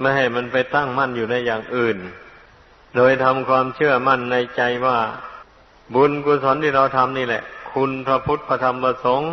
ไม่ให้มันไปตั้งมั่นอยู่ในอย่างอื่น โดยทำความเชื่อมั่นในใจว่า บุญกุศลที่เราทำนี่แหละ คุณพระพุทธพระธรรมพระสงฆ์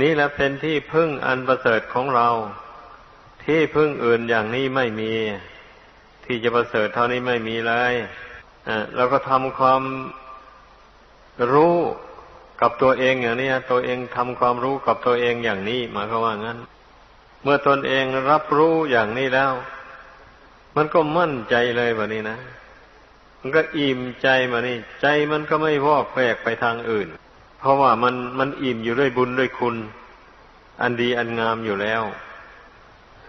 นี่แหละเป็นที่พึ่งอันประเสริฐของเรา ที่พึ่งอื่นอย่างนี้ไม่มี ที่จะประเสริฐเท่านี้ไม่มีเลยเราก็ทำความรู้กับตัวเองอย่างนี้ตัวเองทำความรู้กับตัวเองอย่างนี้หมายความว่างั้น เมื่อตนเองรับรู้อย่างนี้แล้ว มันก็มั่นใจเลยแบบนี้นะ มันก็อิ่มใจมานี่ ใจมันก็ไม่วอกแวกไปทางอื่น เพราะว่ามันมันอิ่มอยู่ด้วยบุญด้วยคุณ อันดีอันงามอยู่แล้ว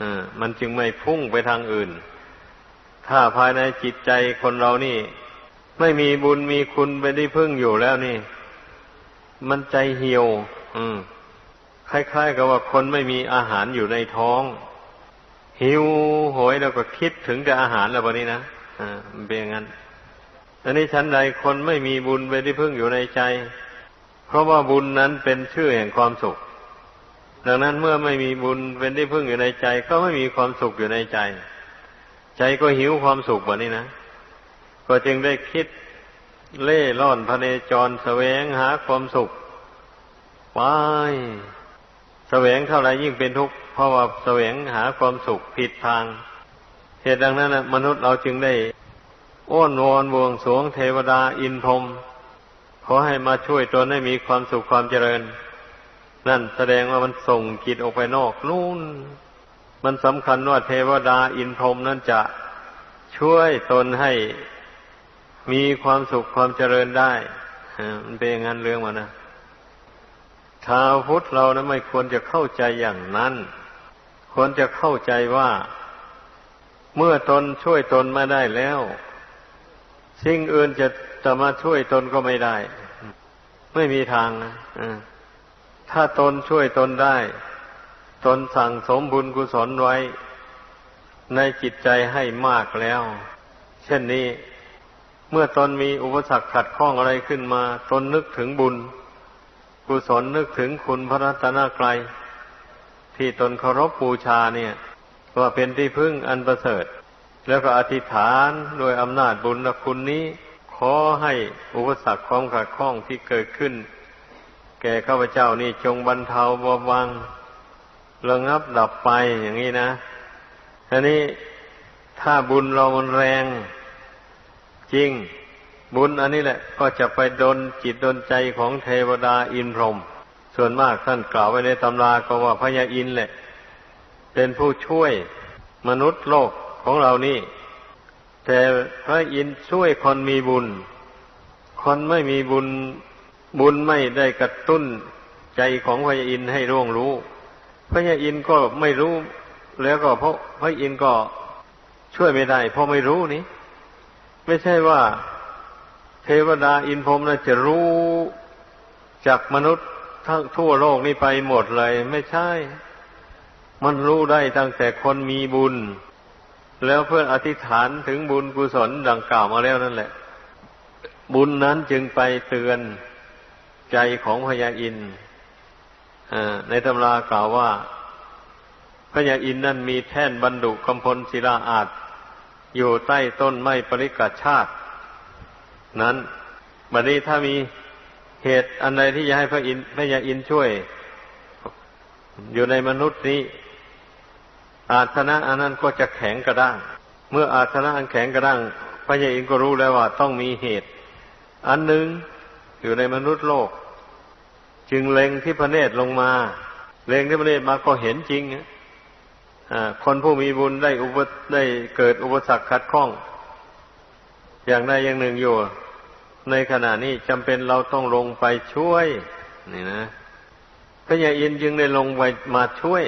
อ่ามันจึงไม่พุ่งไปทางอื่น ถ้าภายในจิตใจคนเรานี่ ไม่มีบุญมีคุณเป็นที่พึ่งอยู่แล้วนี่ มันใจเหี่ยว อืม คล้ายๆกับว่าคนไม่มีอาหารอยู่ในท้อง หิวโหยแล้วก็คิดถึงแต่อาหารแล้ววันนี้นะอ่ามันเป็นอย่างนั้นอันนี้ชั้นใดคนไม่มีบุญเป็นที่พึ่งอยู่ในใจ เพราะว่าบุญนั้นเป็นชื่อแห่งความสุข ดังนั้นเมื่อไม่มีบุญเป็นที่พึ่งอยู่ในใจ ก็ไม่มีความสุขอยู่ในใจ ใจก็หิวความสุขแบบนี้นะก็จึงได้คิดเล่ร่อนพเนจรแสวงหาความสุขไป แสวงเท่าไรยิ่งเป็นทุกข์เพราะว่าแสวงหาความสุขผิดทางเหตุดังนั้นมนุษย์เราจึงได้อ้อนวอนบวงสวงเทวดาอินพรมขอให้มาช่วยตนให้มีความสุขความเจริญ นั่นแสดงว่ามันส่งจิตออกไปนอกนู่น มันสำคัญว่าเทวดาอินพรมนั้นจะช่วยตนให้มีความสุขความเจริญได้มันเป็นอย่างนั้นเรื่องมันนะ ชาวพุทธเรานะไม่ควรจะเข้าใจอย่างนั้น ควรจะเข้าใจว่า เมื่อตนช่วยตนมาได้แล้ว สิ่งอื่นจะจะมาช่วยตนก็ไม่ได้ ไม่มีทางนะถ้าตนช่วยตนได้ ตนสั่งสมบุญกุศลไว้ ในจิตใจให้มากแล้ว เช่นนี้ เมื่อตนมีอุปสรรคขัดข้องอะไรขึ้นมา ตนนึกถึงบุญ กุศลนึกถึงคุณพระรัตนกรัยที่ตนเคารพบูชาเนี่ยว่าเป็นที่พึ่งอันประเสริฐ แล้วก็อธิษฐานโดยอำนาจบุญคุณนี้ ขอให้อุปสรรคความขัดข้องที่เกิดขึ้น แก่ข้าพเจ้านี่จงบรรเทาเบาบางระงับดับไปอย่างนี้นะทีนี้ถ้าบุญเรามันแรง จริง บุญอันนี้แหละ ก็จะไปดนจิตดนใจของเทวดาอินพรหมส่วนมากท่านกล่าวไว้ในตำราก็ว่าพญาอินแหละ เป็นผู้ช่วยมนุษย์โลกของเรานี่ แต่พระอินช่วยคนมีบุญ คนไม่มีบุญบุญไม่ได้กระตุ้นใจของพญาอินให้ร่วงรู้พญาอินก็ไม่รู้ แล้วก็เพราะพระอินก็ช่วยไม่ได้ เพราะไม่รู้นี่ ไม่ใช่ว่า เทวดาอินพรมนะจะรู้จากมนุษย์ทั้งทั่วโลกนี้ไปหมดเลย ไม่ใช่ มันรู้ได้ตั้งแต่คนมีบุญ แล้วเพื่ออธิษฐานถึงบุญกุศลดังกล่าวมาแล้วนั่นแหละ บุญนั้นจึงไปเตือนใจของพญาอินในตำรากล่าวว่าพญาอินนั้นมีแท่นบรรดุกำพลศิลาอาจอยู่ใต้ต้นไม้ปริกาชาติ นั้นบัดนี้ถ้ามีเหตุอันใดที่จะให้พระอินทร์พระยาอินช่วย อยู่ในมนุษย์นี้ อาสนะอันนั้นก็จะแข็งกระด้าง เมื่ออาสนะอันแข็งกระด้าง พระยาอินก็รู้แล้วว่าต้องมีเหตุ อันหนึ่งอยู่ในมนุษย์โลก จึงเล็งที่พระเนตรลงมา เล็งที่พระเนตรมาก็เห็นจริงคนผู้มีบุญได้อุปได้เกิดอุปสรรคขัดข้อง อย่างใดอย่างหนึ่งอยู่ ในขณะนี้จำเป็นเราต้องลงไปช่วย นี่นะพระยาอินจึงได้ลงไปมาช่วย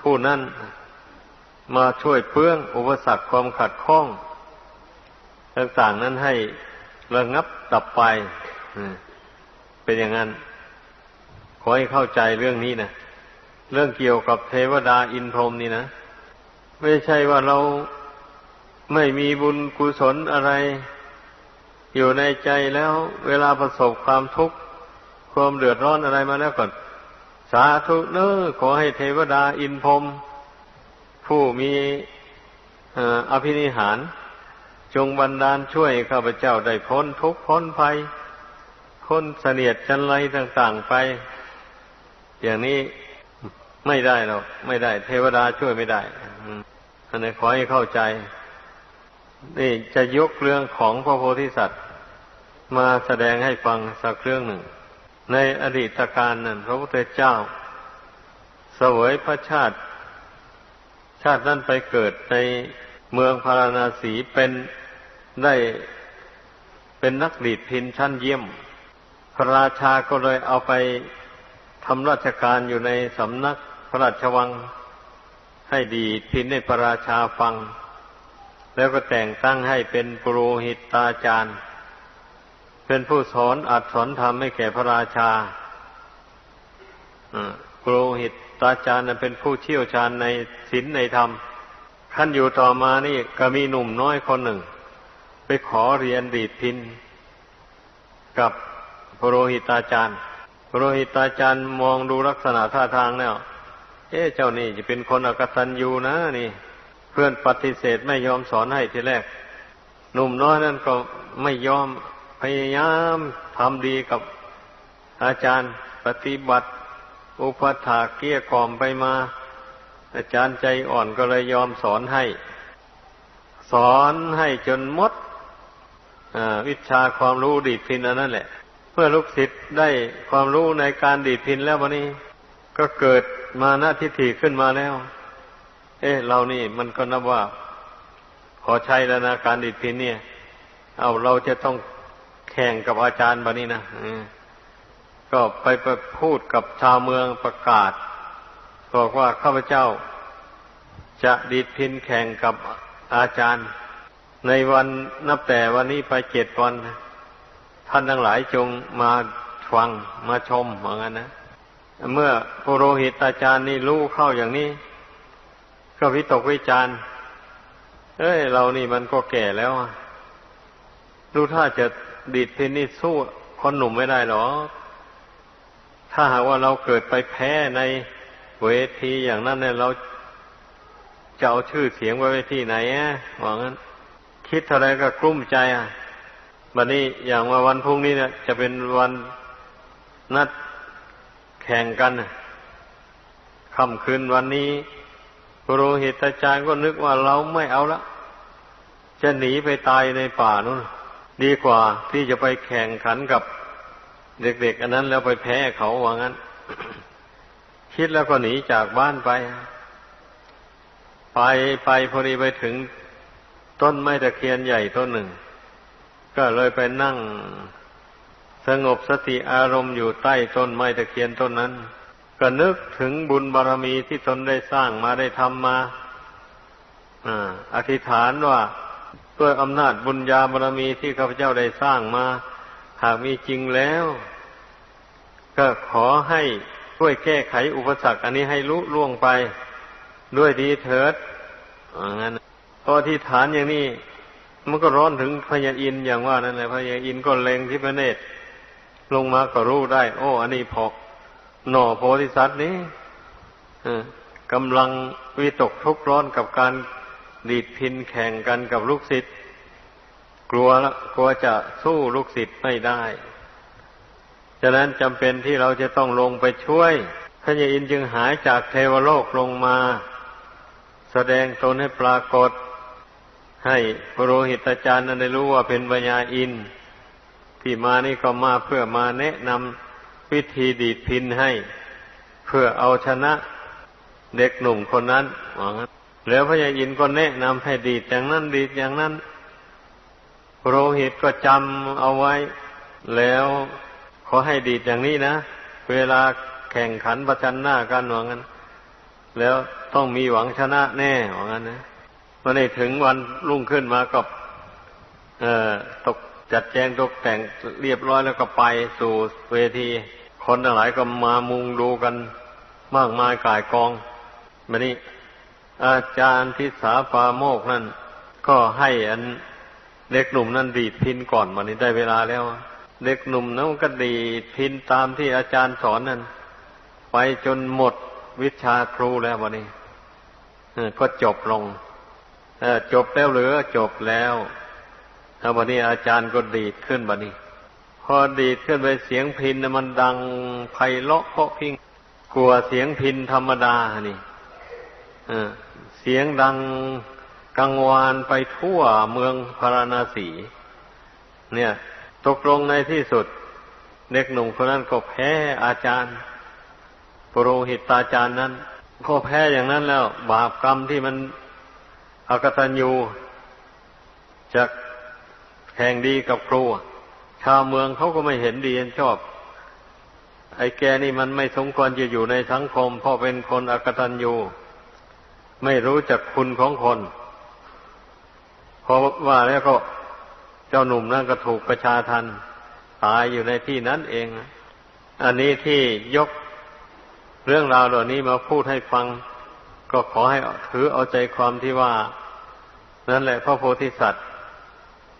ผู้นั้นมาช่วยเพื่อง อุปสรรคความขัดข้อง ต่างๆนั้นให้ระงับดับไปเป็นอย่างนั้น ขอให้เข้าใจเรื่องนี้นะเรื่องเกี่ยวกับเทวดาอินพรหมนี่นะ ไม่ใช่ว่าเรา ไม่มีบุญกุศลอะไร อยู่ในใจแล้ว เวลาประสบความทุกข์ความเดือดร้อนอะไรมาแล้วก่อน สาธุเนอขอให้เทวดาอินพรมผู้มีอภินิหาร จงบันดาลช่วยข้าพเจ้าได้พ้นทุกข์พ้นภัยพ้นเสนียดจันไรต่างๆไป อย่างนี้ไม่ได้หรอกไม่ได้ เทวดาช่วยไม่ได้อันนี้ขอให้เข้าใจ นี่จะยกเรื่องของพระโพธิสัตว์มาแสดงให้ฟังสักเรื่องหนึ่ง ในอดีตการนั้นพระพุทธเจ้า เสวยพระชาติ ชาตินั้นไปเกิดในเมืองพาราณสีเป็นได้เป็นนักดีดพินชั้นเยี่ยม พระราชาก็เลยเอาไปทำราชการอยู่ในสำนักพระราชวังให้ดีพินให้พระราชาฟัง แล้วก็แต่งตั้งให้เป็นปุโรหิตตาจารย์ เป็นผู้สอนอัดสอนธรรมให้แก่พระราชาปุโรหิตตาจารย์นั้นเป็นผู้เชี่ยวชาญในศีลในธรรมขั้นอยู่ต่อมานี่ก็มีหนุ่มน้อยคนหนึ่ง ไปขอเรียนดีดพินกับปุโรหิตาจารย์ปุโรหิตาจารย์มองดูลักษณะท่าทางแล้ว เอ๊ะเจ้านี่จะเป็นคนอกตัญญูนะนี่ เพื่อนปฏิเสธไม่ยอมสอนให้ทีแรก หนุ่มน้อยนั่นก็ไม่ยอมพยายามทำดีกับอาจารย์ปฏิบัติ อุปถาเกี้ยกล่อมไปมา อาจารย์ใจอ่อนก็เลยยอมสอนให้ สอนให้จนมดวิชาความรู้ดีดพินอันนั่นแหละเพื่อลูกศิษย์ได้ความรู้ในการดีดพินแล้ววันนี้ ก็เกิดมาหน้าทิฏฐิขึ้นมาแล้ว เอ๊ะเรานี่มันก็นับว่า ขอใช้แล้วนะการดีดพินเนี่ย เอาเราจะต้องแข่งกับอาจารย์บานี้นะก็ไปไปพูดกับชาวเมืองประกาศบอกว่าข้าพเจ้าจะดีดพินแข่งกับอาจารย์ ในวันนับแต่วันนี้ไปเจ็ดวันท่านทั้งหลายจงมาฟังมาชมเหมือนกันนะเมื่อโปโรหิตอาจารย์นี่รู้เข้าอย่างนี้ ก็วิตกวิจารณ์เอ้ย เรานี่มันก็แก่แล้วดูถ้าจะดีดพินนี่สู้คนหนุ่มไม่ได้หรอ ถ้าหากว่าเราเกิดไปแพ้ในเวทีอย่างนั้นเนี่ยเราจะเอาชื่อเสียงไว้ไว้ที่ไหนอะว่างั้น คิดเท่าไรก็กลุ้มใจอะบัดนี้อย่างว่าวันพรุ่งนี้เนี่ยจะเป็นวันนัดแข่งกันค่ำคืนวันนี้ โรหิตอาจารย์ก็นึกว่าเราไม่เอาละจะหนีไปตายในป่านู่นดีกว่าที่จะไปแข่งขันกับเด็กๆ อันนั้นแล้วไปแพ้เขาว่างั้น คิดแล้วก็หนีจากบ้านไป ไปไปพอดีไปถึงต้นไม้ตะเคียนใหญ่ต้นหนึ่ง ก็เลยไปนั่ง สงบสติอารมณ์อยู่ใต้ต้นไม้ตะเคียนต้นนั้น ก็นึกถึงบุญบารรมีที่ตนได้สร้างมาได้ทำมาอธิษฐานว่าด้วยอำนาจบุญญาบารรมีที่ข้าพเจ้าได้สร้างมา หากมีจริงแล้ว ก็ขอให้ช่วยแก้ไขอุปสรรค อันนี้ให้ลุล่วงไป ด้วยดีเถิดอย่างนั้นพอที่ฐานอย่างนี้มันก็ร้อนถึงพญาอินอย่างว่านั่นแหละพญาอินก็เล็งที่พระเนตรลงมาก็รู้ได้ โอ้ อันนี้พอ หน่อโพธิสัตว์นี้กำลังวิตกทุกข์ร้อนกับการดีดพินแข่งกันกับลูกศิษย์กลัวละกลัวจะสู้ลูกศิษย์ไม่ได้ ฉะนั้นจำเป็นที่เราจะต้องลงไปช่วยพระยาอินจึงหายจากเทวโลกลงมา แสดงตนให้ปรากฏ ให้พระโรหิตอาจารย์นั้นได้รู้ว่าเป็นพญาอินที่มานี่ก็มาเพื่อมาแนะนำ วิธีดีดพินให้ เพื่อเอาชนะเด็กหนุ่มคนนั้นแล้วพระยาอินก็แนะนำให้ดีดอย่างนั้นดีดอย่างนั้น โรหิตก็จำเอาไว้ แล้วขอให้ดีดอย่างนี้นะ เวลาแข่งขันประชันหน้ากันหวังนั้นแล้วต้องมีหวังชนะแน่หวังนั้นนะวันนี้ถึงวันรุ่งขึ้นมาก็เอ่อตกจัดแจงตกแต่งเรียบร้อยแล้วก็ไปสู่เวที คนทั้งหลายก็มามุงดูกันมากมายกายกองวันนี้อาจารย์ทิสาปาโมกนั่น ก็ให้อันเด็กหนุ่มนั่นดีดพินก่อนวันนี้ได้เวลาแล้ว เด็กหนุ่มนั้นก็ดีดพินตามที่อาจารย์สอนนั่น ไปจนหมดวิชาครูแล้ววันนี้ก็จบลงจบแล้วหรือจบแล้วถ้าวันนี้อาจารย์ก็ดีดขึ้นบัดนี้ อดีดขึ้นไปเสียงพินมันดังไพเราะเพราะพิงกลัวเสียงพินธรรมดานี่เสียงดังกังวานไปทั่วเมืองพาราณสี เนี่ย ตกลงในที่สุด เด็กหนุ่มคนนั้นก็แพ้อาจารย์ปรหิตตาจารย์นั้นก็แพ้อย่างนั้นแล้ว บาปกรรมที่มันอากตัญญูจะแข่งดีกับครู ชาวเมืองเขาก็ไม่เห็นดีเห็นชอบ ไอ้แกนี่มันไม่สมควรจะอยู่ในสังคมเพราะเป็นคนอกตัญญูไม่รู้จักคุณของคนเพราะว่าแล้วก็เจ้าหนุ่มนั่นก็ถูกประชาทันตายอยู่ในที่นั้นเอง อันนี้ที่ยกเรื่องราวเหล่านี้มาพูดให้ฟัง ก็ขอให้ถือเอาใจความที่ว่า นั่นแหละพระโพธิสัตว์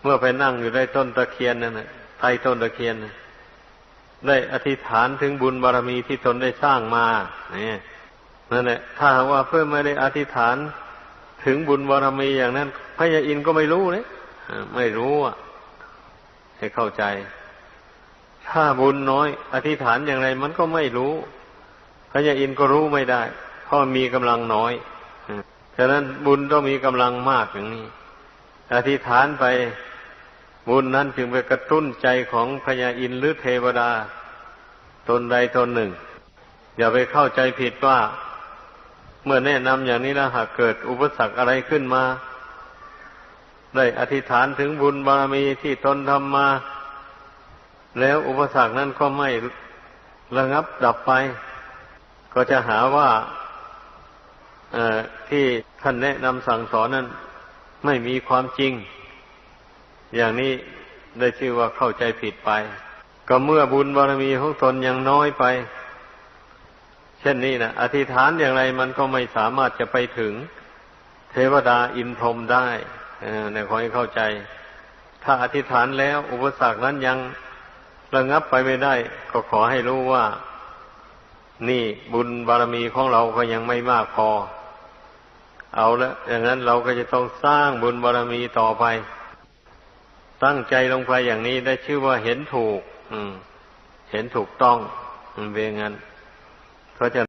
เมื่อไปนั่งอยู่ในต้นตะเคียนนั่นแหละ ใต้ต้นตะเคียน ได้อธิษฐานถึงบุญบารมีที่ตนได้สร้างมาเนี่ยนั่นแหละ ถ้าว่าเพื่อไม่ได้อธิษฐานถึงบุญบารมีอย่างนั้นพระยาอินก็ไม่รู้เลยไม่รู้อะ ให้เข้าใจ ถ้าบุญน้อย อธิษฐานอย่างไร มันก็ไม่รู้พระยาอินก็รู้ไม่ได้เพราะมีกำลังน้อยฉะนั้นบุญต้องมีกำลังมากอย่างนี้ อธิษฐานไป บุญนั้นจึงไปกระตุ้นใจของพญาอินหรือเทวดา ตนใดตนหนึ่ง อย่าไปเข้าใจผิดว่า เมื่อแนะนำอย่างนี้แล้วหากเกิดอุปสรรคอะไรขึ้นมา ได้อธิษฐานถึงบุญบารมีที่ตนทำมา แล้วอุปสรรคนั้นก็ไม่ระงับดับไป ก็จะหาว่าที่ท่านแนะนำสั่งสอนนั้น ไม่มีความจริง อย่างนี้ได้ชื่อว่าเข้าใจผิดไป ก็เมื่อบุญบารมีของตนยังน้อยไป เช่นนี้นะอธิษฐานอย่างไรมันก็ไม่สามารถจะไปถึง เทวดาอินพรหมได้ในขอให้เข้าใจ ถ้าอธิษฐานแล้ว อุปสรรคนั้นยังระงับไปไม่ได้ ก็ขอให้รู้ว่า นี่บุญบารมีของเราก็ยังไม่มากพอ เอาละอย่างนั้นเราก็จะต้องสร้างบุญบารมีต่อไป ตั้งใจลงไปอย่างนี้ได้ชื่อว่าเห็นถูก อืม เห็นถูกต้องมันเป็นงั้นเพราะจะ